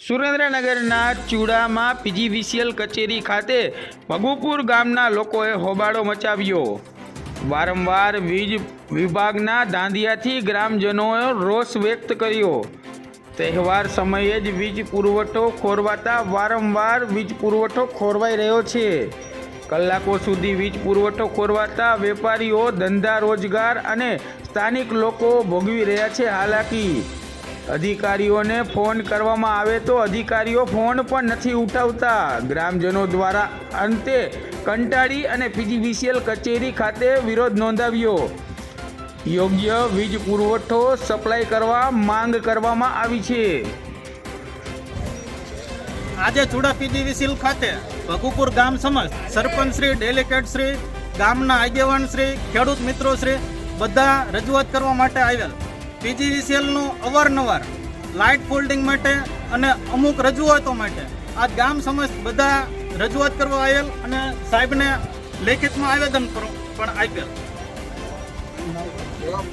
સુરેન્દ્રનગરના ચૂડામાં પીજીવીસીએલ કચેરી ખાતે ભગુપુર ગામના લોકોએ હોબાળો મચાવ્યો. વારંવાર વીજ વિભાગના દાંધિયાથી ગ્રામજનોએ રોષ વ્યક્ત કર્યો. તહેવાર સમયે જ વીજ પુરવઠો ખોરવાતા વારંવાર વીજ પુરવઠો ખોરવાઈ રહ્યો છે. કલાકો સુધી વીજ પુરવઠો ખોરવાતા વેપારીઓ ધંધા રોજગાર અને સ્થાનિક લોકો ભોગવી રહ્યા છે હાલાકી. અધિકારીઓને ફોન કરવામાં આવે તો અધિકારીઓ ફોન પણ નથી ઉઠાવતા. ગ્રામજનો દ્વારા અંતે કંટાળી અને પીજીવીસીએલ કચેરી ખાતે વિરોધ નોંધાવ્યો. યોગ્ય વીજ પુરવઠો સપ્લાય કરવા માંગ કરવામાં આવી છે. આજે ચુડા પીજીવીસીએલ ખાતે ભગુપુર ગામ સમક્ષ સરપંચ શ્રી, ડેલિકેટ શ્રી, ગામના આગેવાન શ્રી, ખેડૂત મિત્રો શ્રી, બધા રજૂઆત કરવા માટે આવેલ. પીજીવીસીએલનું અવારનવાર લાઇટ ફોલ્ડિંગ માટે અને અમુક રજૂઆતો માટે આ ગામ સમસ્ત બધા રજૂઆત કરવા આવેલ અને સાહેબને લેખિતમાં આવેદન પણ આપેલ